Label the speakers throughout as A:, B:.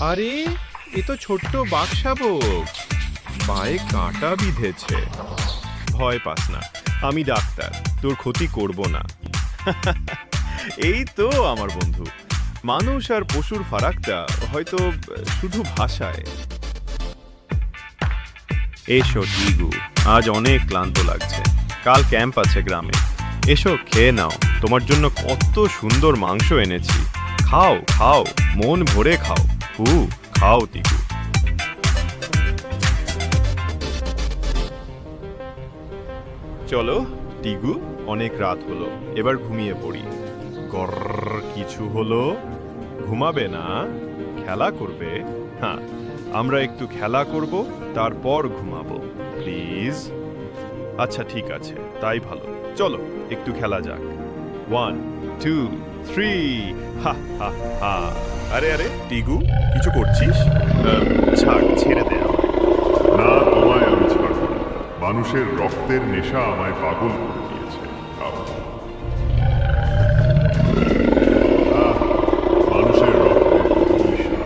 A: আরে, এ তো ছোট্ট বাক্সাবক পায়ে কাঁটা বিঁধেছে। ভয় পাস না, আমি ডাক্তার, তোর ক্ষতি করব না। এই তো আমার বন্ধু। মানুষ আর পশুর ফারাকটা হয়তো শুধু ভাষায়। এসো, টিগু, আজ অনেক ক্লান্ত লাগছে। কাল ক্যাম্প আছে গ্রামে। এসো, খেয়ে নাও। তোমার জন্য কত সুন্দর মাংস এনেছি। খাও খাও, মন ভরে খাও। হু খাও টিগু চলো টিগু অনেক রাত হলো, এবার ঘুমিয়ে পড়ি। গর কিছু হলো? ঘুমাবে না? খেলা করবে? হ্যাঁ আমরা একটু খেলা করব, তারপর ঘুমাবো, প্লিজ। আচ্ছা ঠিক আছে, তাই ভালো। চলো, একটু খেলা যাক। ওয়ান, টু, থ্রি, হা হা হা। আরে আরে টিগু কিছু করছিস ছাড় ছেড়ে দে
B: না তোমায় আমি ছাড়ব। মানুষের রক্তের নেশা আমায় পাগল করে দিয়েছে আহ। আহ, মানুষের রক্তের নেশা।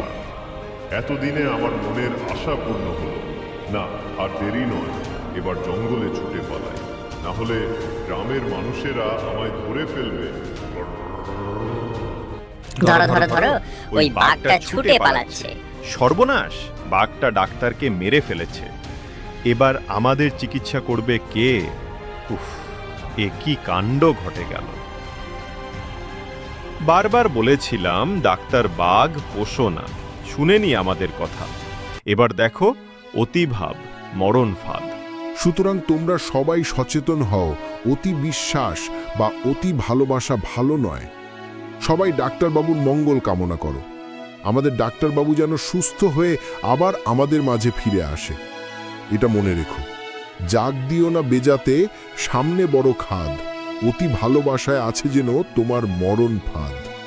B: এতদিনে আমার মনের আশা পূর্ণ হলো না আর দেরি নয় এবার জঙ্গলে ছুটে পালাই না হলে গ্রামের মানুষেরা আমায় ধরে ফেলবে
C: ধরো ধরো ধরো ওই বাঘটা ছুটে পালাচ্ছে।
A: সর্বনাশ বাঘটা ডাক্তারকে মেরে ফেলেছে। এবার আমাদের চিকিৎসা করবে কে? উফ এ কি কাণ্ড ঘটে গেল। বারবার বলেছিলাম ডাক্তার বাঘ পোষো না। শুনেনি আমাদের কথা। এবার দেখো অতিভাব মরণ ফাঁদ।
D: সুতরাং তোমরা সবাই সচেতন হও অতি বিশ্বাস বা অতি ভালোবাসা ভালো নয়। সবাই ডাক্তারবাবুর মঙ্গল কামনা করো। আমাদের ডাক্তারবাবু যেন সুস্থ হয়ে আবার আমাদের মাঝে ফিরে আসে। এটা মনে রেখো। জাগ দিও না বেজাতে, সামনে বড় খাদ। অতি ভালোবাসায় আছে যেন তোমার মরণ ফাঁদ।